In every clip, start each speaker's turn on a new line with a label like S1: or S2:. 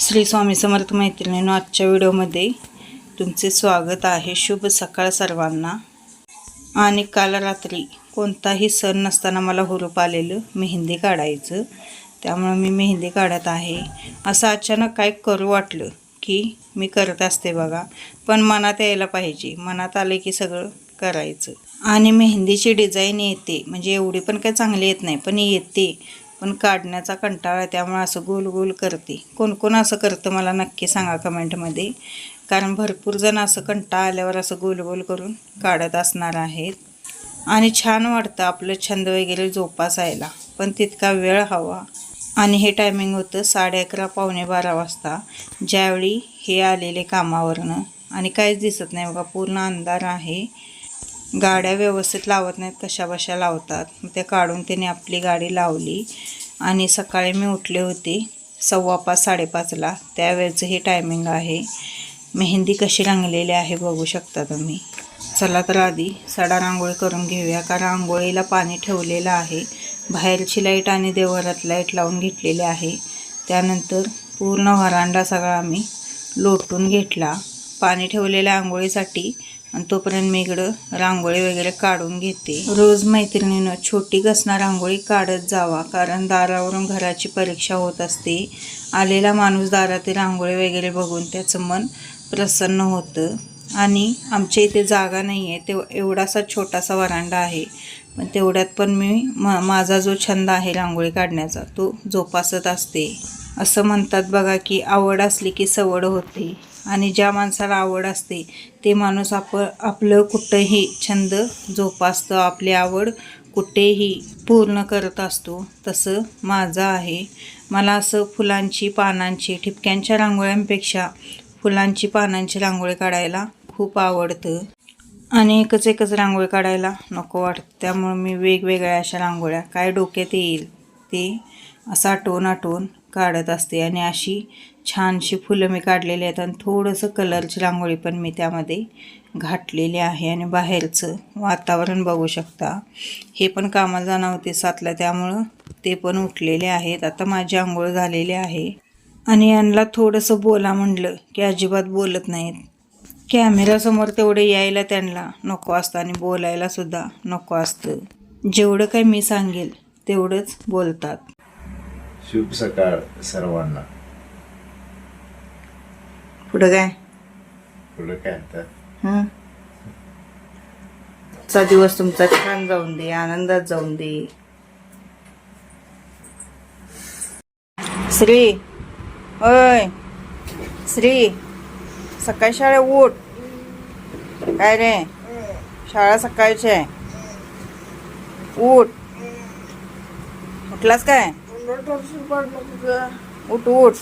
S1: श्री स्वामी समर्थ मैत्रिणीनो आजच्या व्हिडिओमध्ये तुमचे स्वागत आहे. शुभ सकाळ सर्वांना. आणि काल रात्री कोणताही सण नसताना मला हुरूप आलेलं मेहंदी काढायचं. त्यामुळं मी मेहंदी काढत आहे. असं अचानक काय करू वाटलं की मी करत असते बघा. पण मनात यायला पाहिजे. मनात आलं की सगळं करायचं. आणि मेहंदीची डिझाईन येते. म्हणजे एवढी पण काही चांगली येत नाही पण येते. पण काढण्याचा कंटाळा आहे, त्यामुळे असं गोल गोल करते. कोण कोण असं करतं मला नक्की सांगा कमेंटमध्ये. कारण भरपूर जण असं कंटाळा आल्यावर असं गोल गोल करून काढत असणार आहेत. आणि छान वाटतं आपलं छंद वगैरे जोपासायला पण तितका वेळ हवा. आणि हे टायमिंग होतं साडे अकरा पावणे बारा वाजता. ज्यावेळी हे आलेले कामावरनं. आणि काहीच दिसत नाही बघा पूर्ण अंधार आहे. गाड्या व्यवस्थित लावत नाहीत कशा बशा लावतात. मग ते काढून त्याने आपली गाडी लावली. आणि सकाळी मी उठले होते सव्वा पाच साडेपाचला. त्यावेळेचं हे टायमिंग आहे. मेहंदी कशी रंगलेली आहे बघू शकता तुम्ही. चला तर आधी सडा रांगोळी करून घेऊया कारण आंघोळीला पाणी ठेवलेलं आहे. बाहेरची लाइट आणि देवरात लाइट लावून घेतलेली आहे. त्यानंतर पूर्ण व्हरांडा सगळा आम्ही लोटून घेतला. पाणी ठेवलेल्या आंघोळीसाठी आणि तोपर्यंत मी इकडं रांगोळी वगैरे काढून घेते. रोज मैत्रिणीनं छोटी घसना रांगोळी काढत जावा कारण दारावरून घराची परीक्षा होत असते. आलेला माणूस दारातील रांगोळी वगैरे बघून त्याचं मन प्रसन्न होतं. आणि आमच्या इथे जागा नाही आहे ते एवढासा छोटासा वरांडा आहे. पण तेवढ्यात पण मी मा माझा जो छंद आहे रांगोळी काढण्याचा तो जोपासत असते. असं म्हणतात बघा की आवड असली की सवड होते. आणि ज्या माणसाला आवड असते ते माणूस आप आपलं कुठंही छंद जोपासतं आपली आवड कुठेही पूर्ण करत असतो तसं माझं आहे. मला असं फुलांची पानांची ठिपक्यांच्या रांगोळ्यांपेक्षा फुलांची पानांची रांगोळी काढायला खूप आवडतं. आणि एकच एकच रांगोळी काढायला नको वाटतं. त्यामुळं मी वेगवेगळ्या अशा रांगोळ्या काय डोक्यात येईल ते असं आठवून आठवून काढत असते. आणि अशी छानशी फुलं मी काढलेली आहेत आणि थोडंसं कलरची रांगोळी पण मी त्यामध्ये घातलेली आहे आणि बाहेरचं वातावरण बघू शकता. हे पण कामाला जाणार होते सातला त्यामुळं ते पण उठलेले आहेत. आता माझी आंघोळ झालेली आहे. आणि यांना थोडंसं बोला म्हटलं की अजिबात बोलत नाहीत. कॅमेरासमोर तेवढं यायला त्यांना नको असतं आणि बोलायलासुद्धा नको असतं. जेवढं काही मी सांगेल तेवढंच बोलतात.
S2: शुभ सकाळ सर्वांना.
S1: पुढं काय?
S2: पुढं काय आता?
S1: हं? चा दिवस तुमचा छान जाऊन दे आनंदात जाऊन दे. श्री ओय श्री सकाळी शाळा उठ. काय रे? शाळा सकाळची आहे. उठ. उठलास काय? उठ उठ.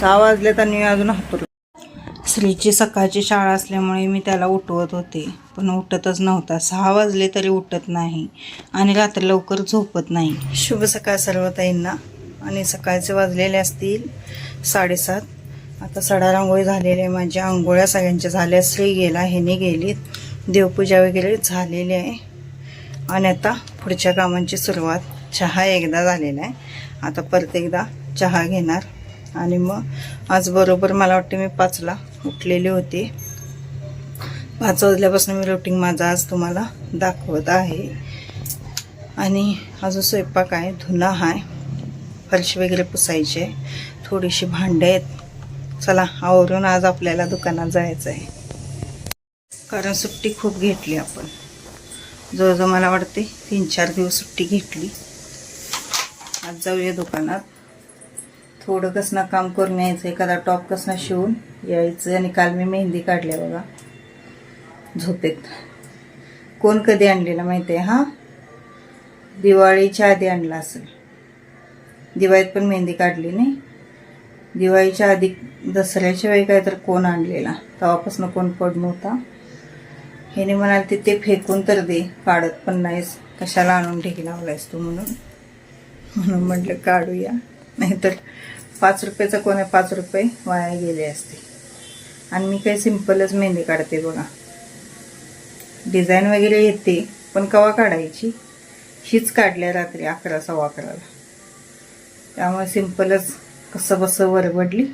S1: सहा वाजले तर मी अजून हातूर श्रीची सकाळची शाळा असल्यामुळे मी त्याला उठवत होते. पण उठतच नव्हता. सहा वाजले तरी उठत नाही आणि रात्री लवकर झोपत नाही. शुभ सकाळ सर्व ताईंना. आणि सकाळचे वाजलेले असतील साडेसात. आता सडा रांगोळी झालेली आहे. माझ्या आंघोळ्या सगळ्यांच्या झाल्या. श्री गेला ह्याने गेलीत. देवपूजा वगैरे झालेली आहे. आणि आता पुढच्या कामांची सुरुवात चहा एकदा झालेला आहे. आता परत एकदा चहा घेणार. आणि मग आज बरोबर मला वाटते मी पाचला उठलेले होते. पाच वाजल्यापासून मी रुटीन माझा आज तुम्हाला दाखवत आहे. आणि अजून स्वयंपाक आहे धुना आहे फरशी वगैरे पुसायचे थोडीशी भांडे आहेत. चला आवरून आज आपल्याला दुकानात जायचं आहे कारण सुट्टी खूप घेतली आपण. जवळजवळ मला वाटते तीन चार दिवस सुट्टी घेतली. आज जाऊया दुकानात. थोडं कसं काम करून यायचं एखादा टॉप कसं शिवून यायचं. आणि काल मी मेहंदी काढल्या बघा. झोपेत. कोण कधी आणलेला माहिती आहे हां? दिवाळीच्या आधी आणला असेल. दिवाळीत पण मेहंदी काढली नाही. दिवाळीच्या आधी दसऱ्याच्या वेळी काय तर कोण आणलेला. तेव्हापासून कोण पड नव्हता. ह्याने म्हणाल ते ते फेकून तर दे. काढत पण नाहीस. कशाला आणून ठेकी लावलायस तू म्हणून? म्हणून म्हटलं काढूया. नाहीतर पाच रुपयाचा कोण पाच रुपये वाया गेले असते. आणि मी काही सिम्पलच मेहंदी काढते बघा. डिझाईन वगैरे येते पण कवा काढायची? हीच काढल्या रात्री अकरा सव्वा अकराला. त्यामुळे सिंपलच कसं बसं वरबडली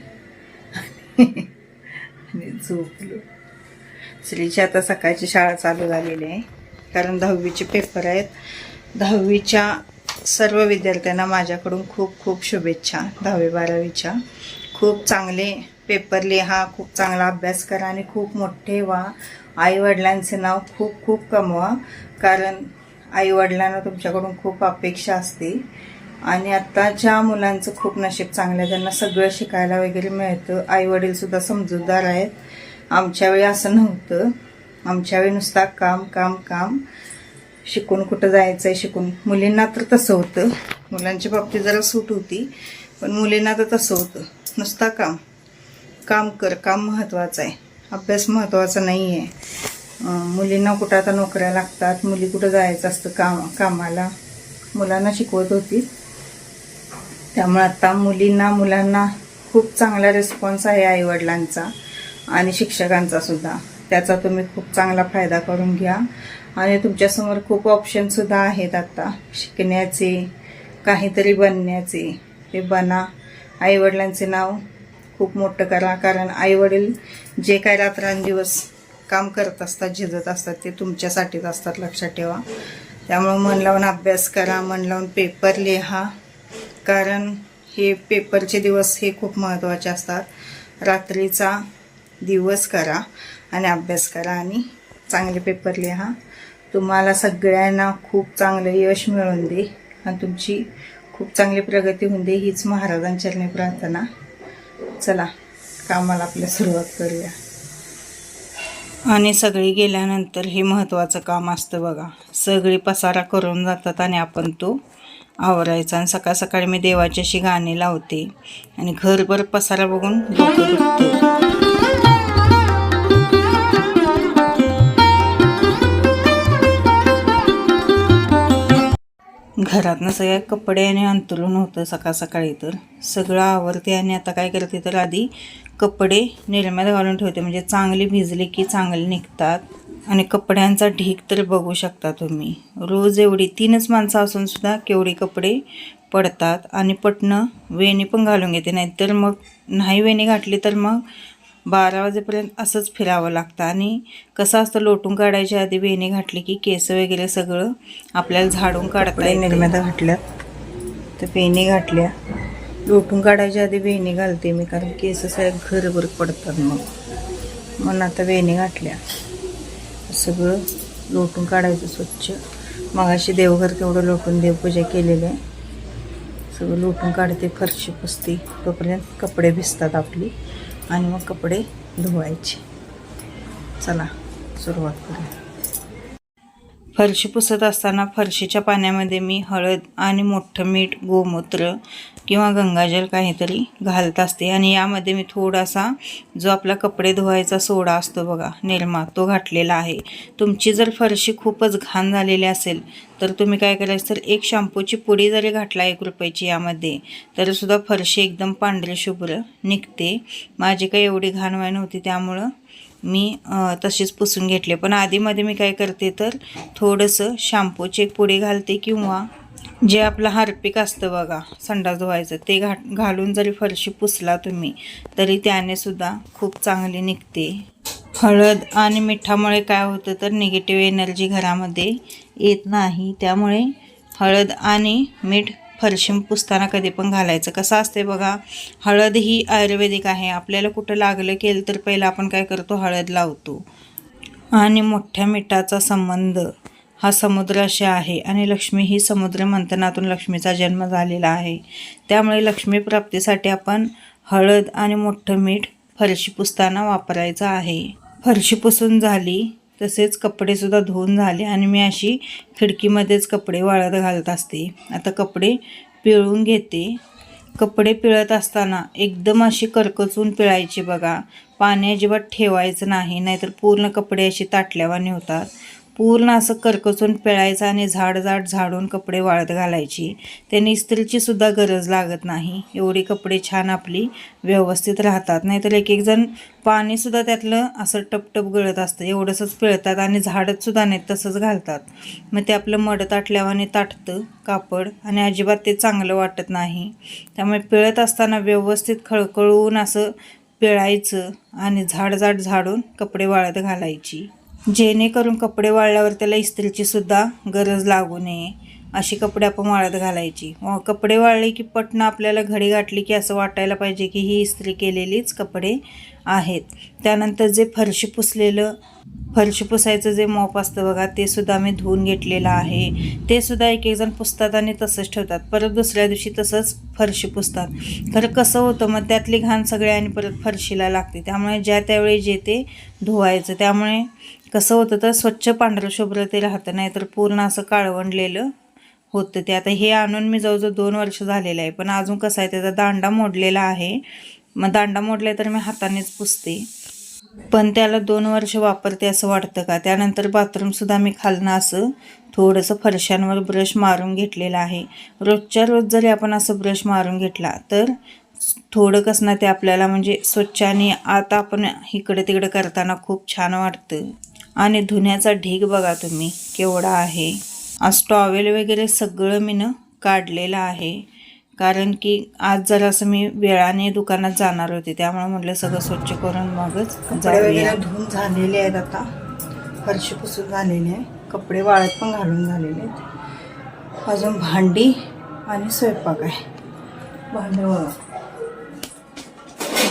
S1: आणि झोपलो. श्रीची आता सकाळची शाळा चालू झालेली आहे. कारण दहावीचे पेपर आहेत. दहावीच्या सर्व विद्यार्थ्यांना माझ्याकडून खूप खूप शुभेच्छा दहावी बारावीच्या. खूप चांगले पेपर लिहा खूप चांगला अभ्यास करा आणि खूप मोठे व्हा. आईवडिलांचे नाव खूप खूप कमवा कारण आईवडिलांना तुमच्याकडून खूप अपेक्षा असते. आणि आता ज्या मुलांचं खूप नशीब चांगलं आहे त्यांना सगळं शिकायला वगैरे मिळतं. आईवडीलसुद्धा समजूतदार आहेत. आमच्यावेळी असं नव्हतं. आमच्यावेळी नुसता काम काम काम. शिकून कुठं जायचं आहे शिकून. मुलींना तर तसं होतं. मुलांच्या बाबतीत जरा सूट होती पण मुलींना तर तसं होतं. नुसता काम. काम कर. काम महत्त्वाचं आहे. अभ्यास महत्त्वाचा नाही आहे मुलींना कुठं आता नोकऱ्या लागतात मुली कुठं जायचं असतं काम कामाला. मुलांना शिकवत होती. त्यामुळे आता मुलींना मुलांना खूप चांगला रिस्पॉन्स आहे आईवडिलांचा आणि शिक्षकांचा सुद्धा. त्याचा तुम्ही खूप चांगला फायदा करून घ्या. आणि तुमच्यासमोर खूप ऑप्शनसुद्धा आहेत आत्ता शिकण्याचे काहीतरी बनण्याचे. ते बना. आईवडिलांचे नाव खूप मोठं करा. कारण आईवडील जे काय रात्रंदिवस काम करत असतात झिजत असतात ते तुमच्यासाठीच असतात लक्षात ठेवा. त्यामुळं मन लावून अभ्यास करा मन लावून पेपर लिहा. कारण हे पेपरचे दिवस हे खूप महत्त्वाचे असतात. रात्रीचा दिवस करा. आणि अभ्यास करा आणि चांगले पेपर लिहा. तुम्हाला सगळ्यांना खूप चांगलं यश मिळून दे आणि तुमची खूप चांगली प्रगती होऊन दे हीच महाराजांच्या प्रार्थना. चला कामाला आपल्या सुरुवात करूया. आणि सगळी गेल्यानंतर हे महत्त्वाचं काम असतं बघा. सगळी पसारा करून जातात आणि आपण तो आवरायचा. आणि सकाळ सकाळी मी देवाच्याशी गाणी लावते. आणि घरभर पसारा बघून डोकं दुखतं घरातनं सगळ्या कपडे आणि अंतरून होतं सकाळ सकाळी तर. सगळं आवरते आणि आता काय करते तर आधी कपडे निरम्यात घालून ठेवते. म्हणजे चांगली भिजली की चांगले निघतात. आणि कपड्यांचा ढीक तर बघू शकता तुम्ही. रोज एवढी तीनच माणसं असून सुद्धा केवढे कपडे पडतात. आणि पटणं वेणी पण घालून घेते. नाहीतर मग नाही वेणी घातली तर मग बारा वाजेपर्यंत असंच फिरावं लागतं. आणि कसं असतं लोटून काढायच्या आधी वेणी घातली की केस वगैरे सगळं आपल्याला झाडून काढता निर्म्यात घातल्यात तर वेणी घातल्या. लोटून काढायच्या आधी वेणी घालते मी कारण केस सगळ्या घरभर पडतात मग. म्हणून आता वेणी घातल्या. सगळं लोटून काढायचं स्वच्छ. मगाशी देवघर तेवढं लोटून देवपूजा केलेली आहे. सगळं लोटून काढते फरशी पुसते. तोपर्यंत कपडे भिजतात आपली. आणि मग कपडे धुवायचे. चला सुरुवात करूया. फरशी पुसत असताना फरशीच्या पाण्यामध्ये मी हळद आणि मोठं मीठ गोमूत्र किंवा गंगाजल काहीतरी घालत असते. आणि यामध्ये मी थोडासा जो आपला कपडे धुवायचा सोडा असतो बघा निरमा तो घातलेला आहे. तुमची जर फरशी खूपच घाण झालेली असेल तर तुम्ही काय करायचं? तर एक शॅम्पूची पुडी जरी घातला एक रुपयाची यामध्ये तरीसुद्धा फरशी एकदम पांढरी शुभ्र निघते. माझी काही एवढी घाण व्हाय नव्हती त्यामुळं मी तशीच पुसून घेतले. पण आधीमध्ये मी काय करते तर थोडंसं शॅम्पूची एक पुडी घालते किंवा जे आपलं हार्पिक असतं बघा संडास धुवायचं ते घाट घालून जरी फरशी पुसला तुम्ही तरी त्याने सुद्धा खूप चांगली निघते. हळद आणि मिठामुळे काय होतं तर निगेटिव्ह एनर्जी घरामध्ये येत नाही. त्यामुळे हळद आणि मीठ फरशी पुसताना कधी पण घालायचं. कसं असते बघा हळद ही आयुर्वेदिक आहे. आपल्याला कुठं लागलं केलं तर पहिलं आपण काय करतो? हळद लावतो. आणि मोठ्या मिठाचा संबंध. हा समुद्राशी आहे आणि लक्ष्मी ही समुद्र मंथनातून लक्ष्मीचा जन्म झालेला आहे. त्यामुळे लक्ष्मी प्राप्तीसाठी आपण हळद आणि मोठं मीठ फरशी पुसताना वापरायचं आहे. फरशी पुसून झाली तसेच कपडेसुद्धा धुवून झाले आणि मी अशी खिडकीमध्येच कपडे वाळत घालत असते. आता कपडे पिळून घेते. कपडे पिळत असताना एकदम अशी करकचून पिळायची बघा. पाणी अजिबात ठेवायचं नाही नाहीतर पूर्ण कपडे अशी ताटल्यावानी होतात पूर्ण असं करकचून पिळायचं आणि झाड झाड झाडून कपडे वाळत घालायची. त्याने इस्त्रीची सुद्धा गरज लागत नाही. एवढी कपडे छान आपली व्यवस्थित राहतात. नाहीतर एक एक जण पाणीसुद्धा त्यातलं असं टपटप गळत असतं. एवढंसंच पिळतात आणि झाडंसुद्धा नाहीत तसंच घालतात. मग ते आपलं मड ताटल्यावाने ताटतं कापड आणि अजिबात ते चांगलं वाटत नाही. त्यामुळे पिळत असताना व्यवस्थित खळखळून असं पिळायचं आणि झाड झाड झाडून कपडे वाळत घालायची. जेणेकरून कपडे वाळल्यावर त्याला इस्त्रीची सुद्धा गरज लागू नये. अशी कपडे आपण वाळत घालायची. व कपडे वाळले की पटणं आपल्याला घडी गाठली की असं वाटायला पाहिजे की ही इस्त्री केलेलीच कपडे आहेत. त्यानंतर जे फरशी पुसलेलं फरशी पुसायचं जे मॉप असतं बघा ते सुद्धा मी धुवून घेतलेलं आहे. ते सुद्धा एक एक जण पुसतात आणि तसंच ठेवतात. परत दुसऱ्या दिवशी तसंच फरशी पुसतात. खरं कसं होतं मग त्यातली घाण सगळे आणि परत फरशीला लागते. त्यामुळे ज्या त्यावेळी जे ते धुवायचं त्यामुळे कसं होतं तर स्वच्छ पांढरं शुभ्र ते राहतं नाहीतर पूर्ण असं काळवंडलेलं होतं ते. आता हे आणून मी जवळजवळ दोन वर्ष झालेलं आहे पण अजून कसं आहे त्याचा दांडा मोडलेला आहे. मग दांडा मोडला तर मी हातानेच पुसते. पण त्याला दोन वर्ष वापरते असं वाटतं का? त्यानंतर बाथरूमसुद्धा मी खालनं असं थोडंसं फरशांवर ब्रश मारून घेतलेलं आहे. रोजच्या रोज जरी आपण असं ब्रश मारून घेतला तर थोडं कसं ना ते आपल्याला म्हणजे स्वच्छ आणि आता आपण इकडे तिकडे करताना खूप छान वाटतं. आणि धुण्याचा ढीग बघा तुम्ही केवढा आहे. आज टॉवेल वगैरे सगळं मी काढलेलं आहे. कारण की आज जरासं मी वेळाने दुकानात जाणार होते त्यामुळे म्हटलं सगळं स्वच्छ करून मगच जाऊया. धुवून झालेले आहेत आता. फरशी पुसून झालेली आहे. कपडे वाळत पण घालून झालेले आहेत. अजून भांडी आणि स्वयंपाक आहे. भांडे. वळा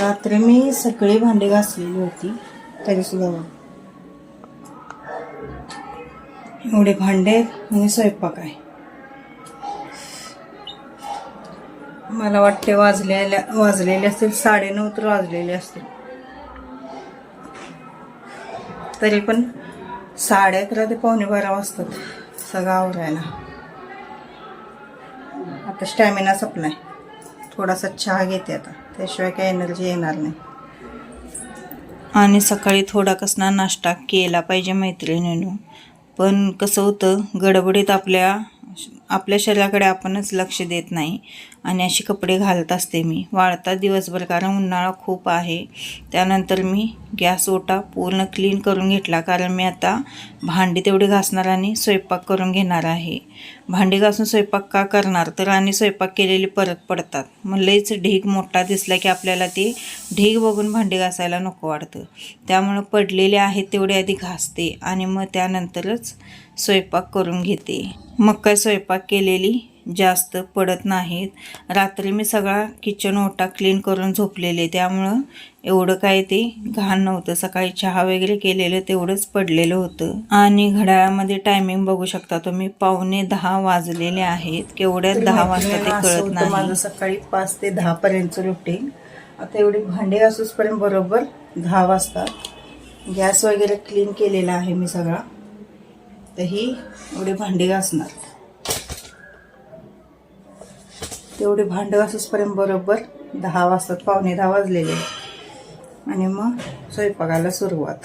S1: रात्री मी सगळी भांडी घासलेली होती तरीसुद्धा. एवढे भांडे आणि स्वयंपाक आहे. मला वाटते वाजलेल्या वाजलेले असतील साडेनऊ तर वाजलेले असतील. तरी पण साडे अकरा ते पावणे बारा वाजतात सगळं आवरायला. आता स्टॅमिना संपलाय. थोडासा चहा घेते आता. त्याशिवाय काही एनर्जी येणार नाही. आणि सकाळी थोडा कसना नाश्ता केला पाहिजे मैत्रिणीनं. पण कसं होतं गडबडीत आपल्या आपल्या शरीराकडे आपणच लक्ष देत नाही. आणि अशी कपडे घालत असते मी. वाळतात दिवसभर कारण उन्हाळा खूप आहे. त्यानंतर मी गॅस ओटा पूर्ण क्लीन करून घेतला. कारण मी आता भांडी तेवढी घासणार आणि स्वयंपाक करून घेणार आहे. भांडी घासून स्वयंपाक का करणार? तर आणि स्वयंपाक केलेली परत पडतात. मग लईच ढीग मोठा दिसला की आपल्याला ते ढीग बघून भांडी घासायला नको वाटतं. त्यामुळं पडलेले आहेत तेवढे आधी घासते. आणि मग त्यानंतरच स्वयंपाक करून घेते. मग काय स्वयंपाक केलेली? जास्त पडत नाहीत. रात्री मी सगळा किचन ओटा क्लीन करून झोपलेले त्यामुळं एवढं काय ते घाण नव्हतं. सकाळी चहा वगैरे केलेलं तेवढंच पडलेलं होतं. आणि घड्याळामध्ये टायमिंग बघू शकता तुम्ही पावणे दहा वाजलेले आहेत. केवढ्यात दहा वाजता ते कळत नाही. माझं सकाळी पाच ते दहा पर्यंत रुटीन आता एवढी भांडी घासूसपर्यंत बरोबर दहा वाजतात. गॅस वगैरे क्लीन केलेला आहे मी सगळा. तर ही एवढी भांडी घासणार. तेवढे भांडं घासूसपर्यंत बरोबर दहा वाजतात पावणे दहा वाजलेले. आणि मग स्वयंपाकाला सुरुवात.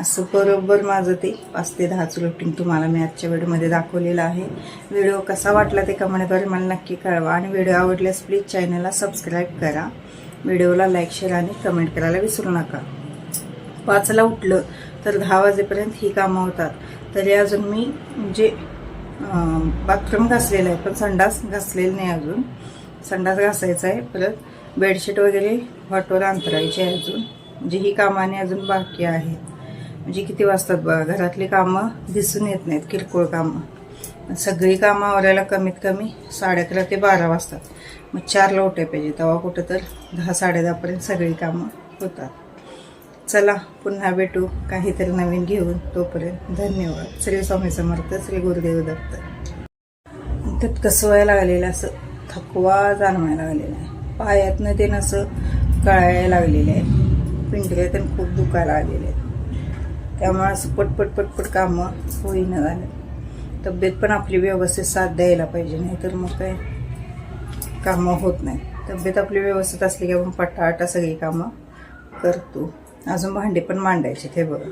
S1: असं बरोबर माझं ते पाच ते दहाचं रुटीन तुम्हाला मी आजच्या व्हिडिओमध्ये दाखवलेलं आहे. व्हिडिओ कसा वाटला ते कमेंटद्वारे मला नक्की कळवा. आणि व्हिडिओ आवडल्यास प्लीज चॅनलला सबस्क्राईब करा. व्हिडिओला लाईक शेअर आणि कमेंट करायला विसरू नका. पाचला उठलं तर दहा वाजेपर्यंत ही कामं होतात. तरी अजून मी म्हणजे बाथरूम घासलेलं आहे पण संडास घासलेलं नाही अजून. संडास घासायचा आहे परत बेडशीट वगैरे हॉटवर अंतरायची आहे अजून. म्हणजे ही कामाने अजून बाकी आहेत म्हणजे किती वाजतात बघा घरातली कामं दिसून येत नाहीत किरकोळ कामं. सगळी कामं आवरायला कमीत कमी साडे अकरा ते बारा वाजतात. मग चारला उठाय पाहिजे तेव्हा कुठं तर दहा साडे दहापर्यंत सगळी कामं होतात. चला पुन्हा भेटू काहीतरी नवीन घेऊन तोपर्यंत. धन्यवाद. श्री स्वामी समर्थ श्री गुरुदेव दत्त. त्यात कसं व्हायला लागलेलं असं थकवा जाणवायला लागलेला आहे. पायातनं ते असं कळायला लागलेलं आहे. पिंढऱ्यात खूप दुखायला आलेले आहेत. त्यामुळे असं पटपट पटपट कामं होईना झालं. तब्येत पण आपली व्यवस्थित साथ द्यायला पाहिजे नाही तर मग काय? कामं होत नाही. तब्येत आपली व्यवस्थित असली की आपण पटाटा सगळी कामं करतो. अजून भांडी पण मांडायची ते बघा.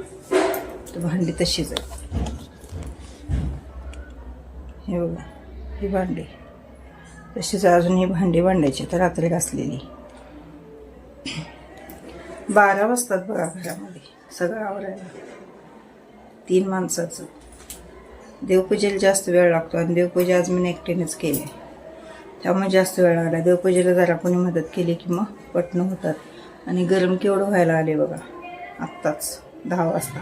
S1: तर भांडी तशीच आहे हे बघा ही भांडी. तशीच अजून ही भांडी मांडायची तर रात्री घासलेली. बारा वाजतात बघा घरामध्ये सगळं आवरायला. तीन माणसाचं. देवपूजेला जास्त वेळ लागतो आणि देवपूजा आज मी एकटीनेच केली. त्यामुळे जास्त वेळ लागला. देवपूजेला जरा कोणी मदत केली की मग पटणं होतात. आणि गरम केवढं व्हायला आले बघा. आत्ताच दहा वाजता.